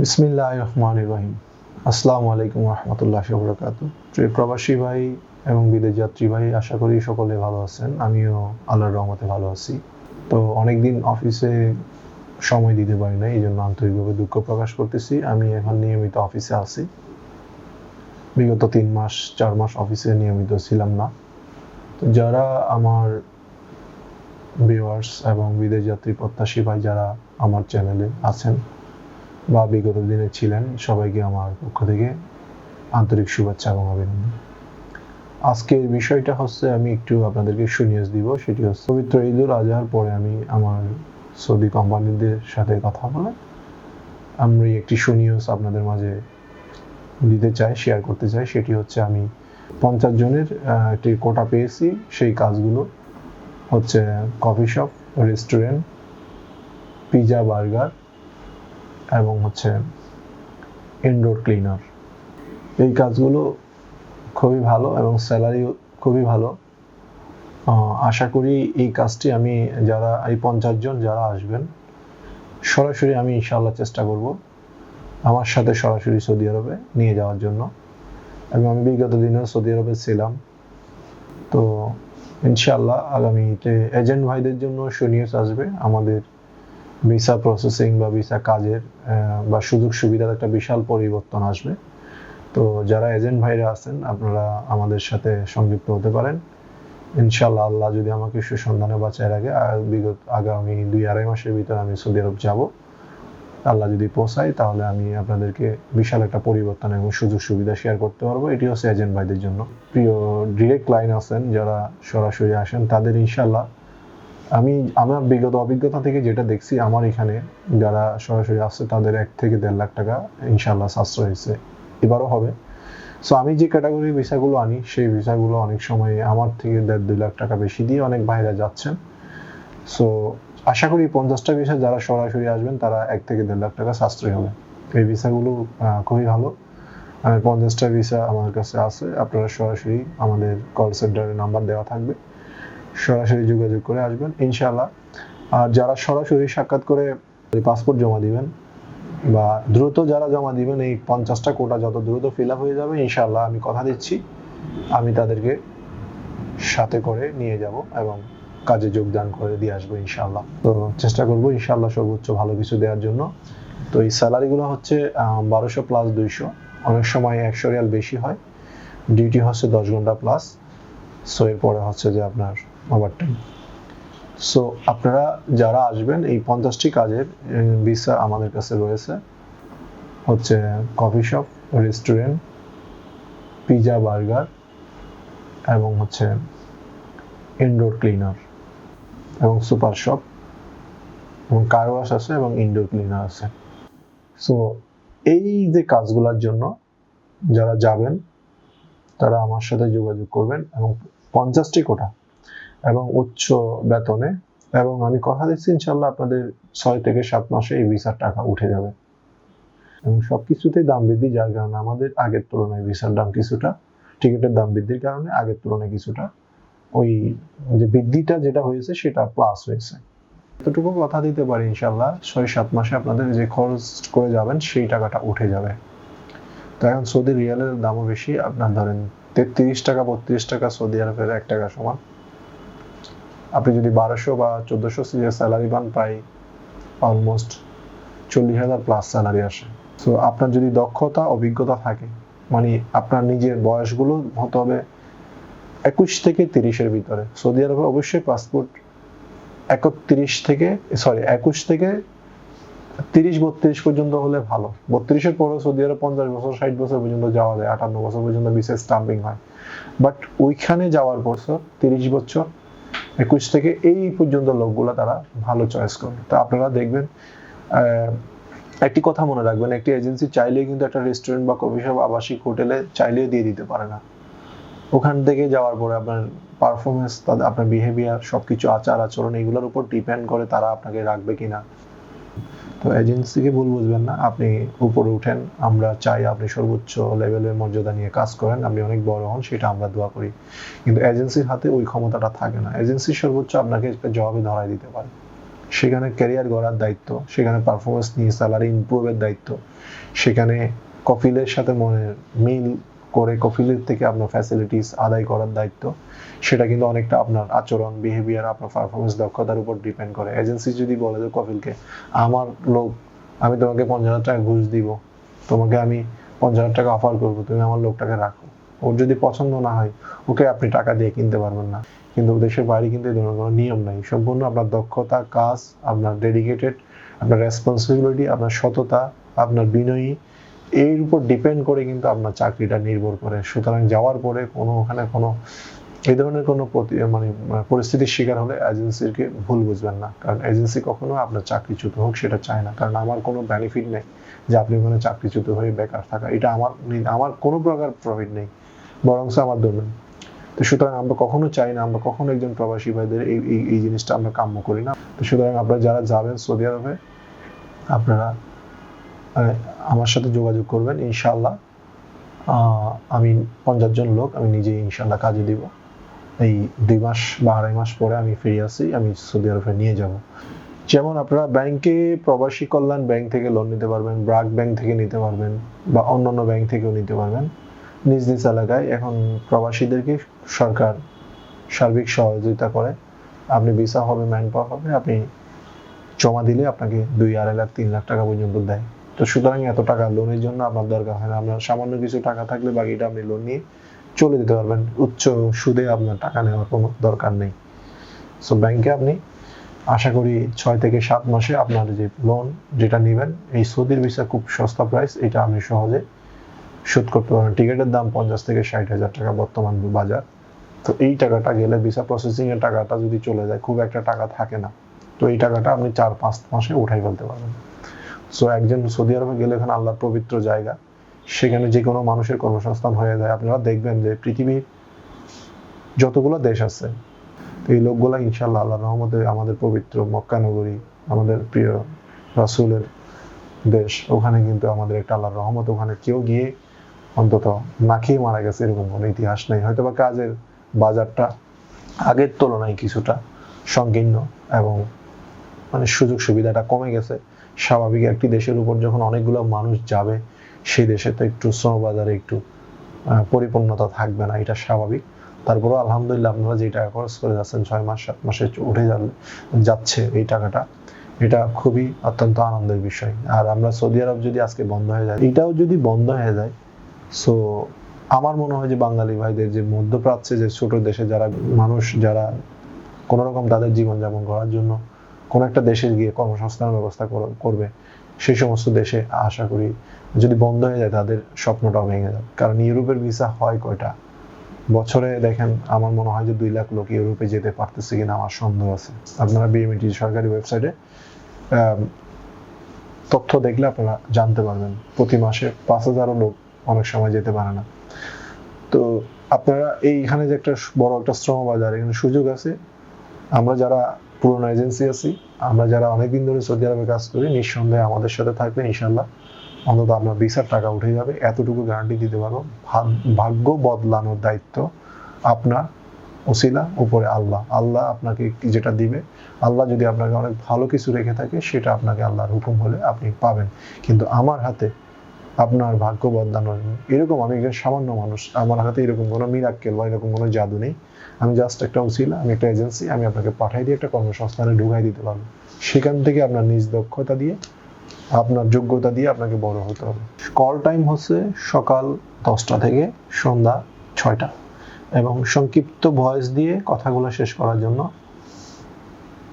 বিসমিল্লাহ রহমান রহিম। আসসালামু আলাইকুম রহমতুল্লাহ বরকাত প্রবাসী ভাই এবং বিদেশ যাত্রী ভাই, আশা করি সকলে ভালো আছেন। আমিও আল্লাহর রহমতে ভালো আছি। তো অনেকদিন অফিসে সময় দিতে পারি না এই জন্য আন্তরিকভাবে দুঃখ প্রকাশ করতেছি। আমি এখন নিয়মিত অফিসে আছি। বিগত তিন মাস, চার মাস অফিসে নিয়মিত ছিলাম না। তো যারা আমার ভিউয়ার্স এবং বিদেশ যাত্রী প্রত্যাশী ভাই, যারা আমার চ্যানেলে আছেন বা বিগত দিনে ছিলেন, সবাইকে আমার পক্ষ থেকে আন্তরিক শুভেচ্ছা এবং অভিনন্দন। আজকের বিষয়টা হচ্ছে, আমি একটু আপনাদেরকে সুনিউজ দিব, সেটি হচ্ছে পবিত্র ঈদুল আজহার পরে আমি আমার সৌদি কোম্পানিদের সাথে কথা বলে আমি একটি সুনিউজ আপনাদের মাঝে দিতে চাই শেয়ার করতে চাই। সেটি হচ্ছে, আমি পঞ্চাশ জনের একটি কোটা পেয়েছি, সেই কাজগুলো হচ্ছে coffee shop restaurant pizza burger এবং হচ্ছে ইনডোর ক্লিনার এই কাজগুলো খুবই ভালো এবং স্যালারি খুবই ভালো। আশা করি এই কাজটি আমি যারা, এই পঞ্চাশ জন যারা আসবেন, সরাসরি আমি ইনশাআল্লাহ চেষ্টা করব আমার সাথে সরাসরি সৌদি আরবে নিয়ে যাওয়ার জন্য। এবং আমি বিগত দিনেও সৌদি আরবে ছিলাম। তো ইনশাআল্লাহ আগামীতে এজেন্ট ভাইদের জন্য সুনিউজ আসবে। আমাদের ভিসা প্রসেসিং বা ভিসা কাজের বা সুযোগ সুবিধার একটা বিশাল পরিবর্তন আসবে। তো যারা এজেন্ট ভাইরা আছেন, আপনারা আমাদের সাথে সংযুক্ত হতে পারেন। ইনশাল্লাহ আল্লাহ যদি আমাকে সুসন্ধানে বাঁচায় রাখে বিগত আগামী দুই আড়াই মাসের ভিতরে আমি সৌদি আরব যাব, আল্লাহ যদি পৌঁছায়, তাহলে আমি আপনাদেরকে বিশাল একটা পরিবর্তন এবং সুযোগ সুবিধা শেয়ার করতে পারব। এটি হচ্ছে এজেন্ট ভাইদের জন্য। প্রিয় ডিরেক্ট লাইন আছেন, যারা সরাসরি আসেন, তাদের ইনশাল্লাহ আমি, আমার বিগত অভিজ্ঞতা থেকে যেটা দেখছি, আমার এখানে যারা সরাসরি আসছে, তাদের এক থেকে দেড় লাখ টাকা ইনশাল্লাহ সাশ্রয় হয়েছে। এবারও হবে। সো আমি যে ক্যাটাগরি ভিসাগুলো আনি, সেই ভিসাগুলো অনেক সময় আমার থেকে দেড়, দুই লাখ টাকা বেশি দিয়ে অনেক ভাইরা যাচ্ছেন। সো আশা করি পঞ্চাশটা ভিসা যারা সরাসরি আসবেন, তারা এক থেকে দেড় লাখ টাকা সাশ্রয় হবে। এই ভিসাগুলো খুবই ভালো। আর পঞ্চাশটা ভিসা আমার কাছে আছে। আপনারা সরাসরি আমাদের কল সেন্টারের নাম্বার দেওয়া থাকবে। সরাসরি যোগাযোগ করে আসবেন ইনশাল্লাহ আর যারা সরাসরি সাক্ষাৎ করে পাসপোর্ট জমা দিবেন বা দ্রুত যারা জমা দিবেন, এই পঞ্চাশটা কোটা যত দ্রুত ফিল হয়ে যাবে ইনশাল্লাহ আমি কথা দিচ্ছি। আমি তাদেরকে সাথে করে নিয়ে যাব এবং কাজে যোগদান করে দিয়ে আসব ইনশাল্লাহ তো চেষ্টা করব ইনশাল্লাহ সর্বোচ্চ ভালো কিছু দেওয়ার জন্য। তো এই স্যালারিগুলো হচ্ছে বারোশো প্লাস দুইশো। অনেক সময় একশো রিয়াল বেশি হয়। ডিউটি হচ্ছে দশ ঘণ্টা প্লাস সো এরপরে হচ্ছে যে আপনার ওভারটাইম সো আপনারা যারা আসবেন, এই পঞ্চাশটি কাজের ভিসা আমাদের কাছে রয়েছে। হচ্ছে coffee shop restaurant pizza burger এবং হচ্ছে ইনডোর ক্লিনার এবং সুপার শপ এবং কার ওয়াশ আছে এবং ইনডোর ক্লিনার আছে। সো এই যে কাজগুলোর জন্য যারা যাবেন, তারা আমার সাথে যোগাযোগ করবেন এবং পঞ্চাশটি কোটা এবং উচ্চ বেতনে, এবং আমি কথা দিচ্ছি ইনশাল্লাহ আপনাদের ছয় থেকে সাত মাসে এই ভিসার টাকা উঠে যাবে। এবং সবকিছুতেই দাম বৃদ্ধি, যার কারণে আমাদের আগের তুলনায় ভিসার দাম কিছুটা, টিকিটের দাম বৃদ্ধির কারণে আগের তুলনায় কিছুটা ওই যে বৃদ্ধিটা যেটা হয়েছে, সেটা প্লাস হয়েছে। এতটুকু কথা দিতে পারি ইনশাল্লাহ ছয় সাত মাসে আপনাদের যে খরচ করে যাবেন, সেই টাকাটা উঠে যাবে। তো এখন সৌদি রিয়ালের দামও বেশি, আপনার ধরেন তেত্রিশ টাকা, বত্রিশ টাকা সৌদি আরবের এক টাকা সমান। আপনি যদি বারোশো বা চোদ্দশো স্যালারি পান, প্রায় অলমোস্ট চল্লিশ হাজার প্লাস স্যালারি আসে। সো আপনার যদি দক্ষতা, অভিজ্ঞতা থাকে মানে আপনার নিজের বয়সগুলো হতে হবে একুশ থেকে তিরিশের ভিতরে। সৌদি আরবে অবশ্যই পাসপোর্ট একত্রিশ থেকে সরি একুশ থেকে তিরিশ, বত্রিশ পর্যন্ত হলে ভালো। বত্রিশের পরে সৌদি আরব পঞ্চাশ বছর, ষাট বছর পর্যন্ত যাওয়া যায়, আটান্ন বছর পর্যন্ত বিশেষ স্টাম্পিং হয়। বাট ওইখানে যাওয়ার বছর তিরিশ বছর একুশ থেকে এই পর্যন্ত লোকগুলো তারা ভালো চয়েস করে তো আপনারা দেখবেন একটি কথা মনে রাখবেন, একটি এজেন্সি চাইলেই কিন্তু একটা রেস্টুরেন্ট বা কফি শপ আবাসিক হোটেলে চাইলেও দিয়ে দিতে পারে না। ওখান থেকে যাওয়ার পরে আপনার পারফরমেন্স আপনার বিহেভিয়ার সবকিছু আচার আচরণ এগুলোর উপর ডিপেন্ড করে তারা আপনাকে রাখবে কিনা। তো এজেন্সিকে ভুল বুঝবেন না। আপনি উপরে উঠেন, আমরা চাই আপনি সর্বোচ্চ লেভেলের মর্যাদা নিয়ে কাজ করেন। আপনি অনেক বড় হন, সেটা আমরা দোয়া করি। কিন্তু এজেন্সির হাতে ওই ক্ষমতাটা থাকে না। এজেন্সি সর্বোচ্চ আপনাকে একটা জবাবে ধরাই দিতে পারে। সেখানে ক্যারিয়ার গড়ার দায়িত্ব, সেখানে পারফরমেন্স নিয়ে স্যালারি ইমপ্রুভের দায়িত্ব, সেখানে কফিলের সাথে মনে মিল করে কফিলের থেকে আপনার ফ্যাসিলিটিস আদায় করার দায়িত্ব, সেটা কিন্তু অনেকটা আপনার আচরণ বিহেভিয়ার আপনার পারফরমেন্স দক্ষতার উপর ডিপেন্ড করে। এজেন্সি যদি বলে যে, কফিলকে, আমার লোক, আমি তোমাকে পঞ্চাশ হাজার টাকা ঘুষ দিব, তোমাকে আমি পঞ্চাশ হাজার টাকা অফার করব, তুমি আমার লোকটাকে রাখো। ওর যদি পছন্দ না হয়, ওকে আপনি টাকা দিয়ে কিনতে পারবেন না। কিন্তু দেশের বাইরে কিন্তু এই ধরনের কোনো নিয়ম নাই। সম্পূর্ণ আপনার দক্ষতা, কাজ, আপনার ডেডিকেটেড আপনার রেসপন্সিবিলিটি আপনার সততা, আপনার বিনয়ী এর উপর ডিপেন্ড করে কিন্তু আপনার চাকরিটা নির্ভর করে। সুতরাং যাওয়ার পরে কোনো ওখানে কোনো, এই ধরনের কোনো মানে মানে পরিস্থিতির শিকার হলে এজেন্সিকে ভুল বুঝবেন না। কারণ এজেন্সি কখনো আপনার চাকরিচ্যুত হোক সেটা চায় না। কারণ আমার কোনো বেনিফিট নেই যে আপনি ওখানে চাকরিচ্যুত হয়ে বেকার থাকা। এটা আমার আমার কোনো প্রকার প্রফিট নেই। বরং আমার ধরবেন তো সুতরাং আমরা কখনো চাই না। আমরা কখনো একজন প্রবাসী ভাইদের এই, এই- জিনিসটা আমরা কাম্য করি না। তো সুতরাং আপনারা যারা যাবেন সৌদি আরবে, আপনারা আমার সাথে যোগাযোগ করবেন ইনশাল্লাহ আমি পঞ্চাশ জন লোক, আমি নিজেই ইনশাল্লাহ কাজে দিব। এই দুই মাস বা আড়াই মাস পরে আমি ফিরে আসি, আমি সৌদি আরবে নিয়ে যাব। যেমন আপনারা ব্যাংকে প্রবাসী কল্যাণ ব্যাংক থেকে লোন নিতে পারবেন, ব্রাক ব্যাংক থেকে নিতে পারবেন, বা অন্যান্য ব্যাংক থেকেও নিতে পারবেন। নিজ নিজ এলাকায় এখন প্রবাসীদেরকে সরকার সার্বিক সহযোগিতা করে। আপনি ভিসা হবে ম্যান পাওয়ার হবে, আপনি জমা দিলে আপনাকে দুই আড়াই লাখ, তিন লাখ টাকা পর্যন্ত দেয়। তো সুতরাং এত টাকা লোনের জন্য আপনার দরকার হয় না। আপনার সামান্য কিছু টাকা থাকলে বাকিটা আপনি লোন নিয়ে চলে যেতে পারবেন। উচ্চ সুদে আপনার টাকা নেওয়ার কোনো দরকার নেই। সো ব্যাংকে আপনি আশা করি ছয় থেকে সাত মাসে আপনার যে লোন যেটা নেবেন, এই সৌদির ভিসা খুব সস্তা প্রাইস এটা আপনি সহজে শোধ করতে পারবেন। টিকিটের দাম পঞ্চাশ থেকে ষাট হাজার টাকা বর্তমান বাজার। তো এই টাকাটা গেলে ভিসা প্রসেসিং এর টাকাটা যদি চলে যায়, খুব একটা টাকা থাকে না। তো এই টাকাটা আপনি চার পাঁচ মাসে উঠাই ফেলতে পারবেন। সো একজন সৌদি আরবে গেলে এখানে আল্লাহর পবিত্র জায়গা। সেখানে যে কোনো মানুষের কর্মসংস্থান হয়ে যায়। আপনারা দেখবেন যে পৃথিবীর যতগুলো দেশ আছে, এই লোকগুলা ইনশাল্লাহ আল্লাহর রহমতে আমাদের পবিত্র মক্কানগরী আমাদের প্রিয় রাসুলের দেশ, ওখানে কিন্তু আমাদের একটা আল্লাহর রহমত। ওখানে কেউ গিয়ে অন্তত না খেয়ে মারা গেছে এরকম কোনো ইতিহাস নেই। হয়তো বা কাজের বাজারটা আগের তুলনায় কিছুটা সংকীর্ণ এবং মানে সুযোগ সুবিধাটা কমে গেছে। স্বাভাবিক একটি দেশের উপর যখন অনেকগুলো মানুষ যাবে, সেই দেশে তো একটু শ্রমবাজারে একটু পরিপূর্ণতা থাকবে না, এটা স্বাভাবিক। তারপরেও আলহামদুলিল্লাহ আপনারা যে টাকা খরচ করে যাচ্ছেন, ছয় মাস, সাত মাসে উঠে যাচ্ছে এই টাকাটা, এটা খুবই অত্যন্ত আনন্দের বিষয়। আর আমরা সৌদি আরব যদি আজকে বন্ধ হয়ে যায়, এটাও যদি বন্ধ হয়ে যায় সো আমার মনে হয় যে বাঙালি ভাইদের যে মধ্যপ্রাচ্যে যে ছোট দেশে যারা মানুষ, যারা কোনো রকম তাদের জীবনযাপন করার জন্য কোনো একটা দেশে গিয়ে কর্মসংস্থানের ব্যবস্থা করবে, সেই সমস্ত দেশে আশা করি যদি বন্ধ হয়ে যায় তাদের স্বপ্নটাও ভেঙে যাবে। কারণ ইউরোপের ভিসা হয় কয়টা? বছরে দেখেন আমার মনে হয় যে দুই লাখ লোক ইউরোপে যেতে পারতেছে কিনা আমার সন্দেহ আছে। আপনারা বিএমইটি সরকারি ওয়েবসাইটে তথ্য দেখলে আপনারা জানতে পারবেন। প্রতি মাসে পাঁচ হাজারও লোক অনেক সময় যেতে পারে না। তো আপনারা এইখানে যে একটা বড় একটা শ্রম বাজার এখানে সুযোগ আছে। আমরা যারা পুরনো এজেন্সি আছি। আমরা যারা অনেকদিন ধরে সৌদি আরবে কাজ করি, নিঃসন্দেহে আমাদের সাথে থাকবেন ইনশাল্লাহ অন্তত আপনার ভিসার টাকা উঠে যাবে। এতটুকু গ্যারান্টি দিতে পারব। ভাগ- ভাগ্য বদলানোর দায়িত্ব আপনার ওসিলা, উপরে আল্লাহ। আল্লাহ আপনাকে যেটা দিবে, আল্লাহ যদি আপনাকে অনেক ভালো কিছু রেখে থাকে, সেটা আপনাকে আল্লাহর হুকুম হলে আপনি পাবেন। কিন্তু আমার হাতে আপনার ভাগ্য বদলানোর এরকম আমি একজন সামান্য মানুষ। আমার হাতে এরকম কোনো মিরাক্কেল বা এরকম কোনো জাদু নেই। আমি জাস্ট একটা উসিলা, আমি একটা এজেন্সি আমি আপনাকে পাঠাই দিয়ে একটা কর্মসংস্থানে ঢুকাই দিতে পারব। সেখান থেকে আপনার নিজ দক্ষতা দিয়ে, আপনার যোগ্যতা দিয়ে আপনাকে বড় হতে হবে। কল টাইম হচ্ছে সকাল দশটা থেকে সন্ধ্যা ছয়টা। এবং সংক্ষিপ্ত ভয়েস দিয়ে কথাগুলো শেষ করার জন্য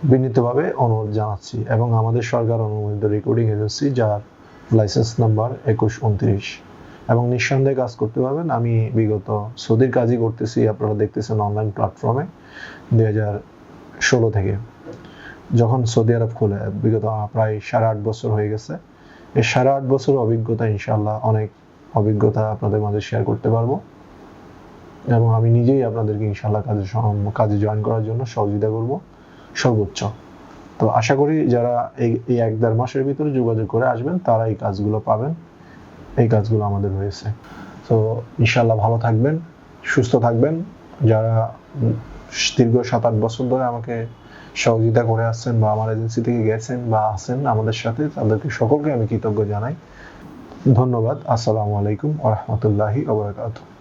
বিনীতভাবে অনুরোধ জানাচ্ছি। এবং আমাদের সরকার অনুমোদিত রেকর্ডিং এজেন্সি যার লাইসেন্স নাম্বার একুশ, উনত্রিশ। এবং নিঃসন্দেহে কাজ করতে পারবেন। আমি বিগত সৌদির কাজই করতেছি, আপনারা দেখতেছেন অনলাইন প্ল্যাটফর্মে দুই হাজার ষোলো থেকে। যখন সৌদি আরব খুলে, বিগত প্রায় সাড়ে আট বছর হয়ে গেছে। এই সাড়ে আট বছর অভিজ্ঞতা ইনশাল্লাহ অনেক অভিজ্ঞতা আপনাদের মাঝে শেয়ার করতে পারব। এবং আমি নিজেই আপনাদেরকে ইনশাল্লাহ কাজে কাজে জয়েন করার জন্য সহযোগিতা করব। সর্বোচ্চ। তো আশা করি যারা এই এক দেড় মাসের ভিতরে যোগাযোগ করে আসবেন, তারা এই কাজগুলো পাবেন। এই কাজগুলো আমাদের রয়েছে তো ইনশাল্লাহ ভালো থাকবেন, সুস্থ থাকবেন। যারা দীর্ঘ সাত আট বছর ধরে আমাকে সহযোগিতা করে আসছেন বা আমার এজেন্সি থেকে গেছেন বা আছেন আমাদের সাথে, তাদেরকে সকলকে আমি কৃতজ্ঞ জানাই। ধন্যবাদ। আসসালামু আলাইকুম বারাকাতুহু।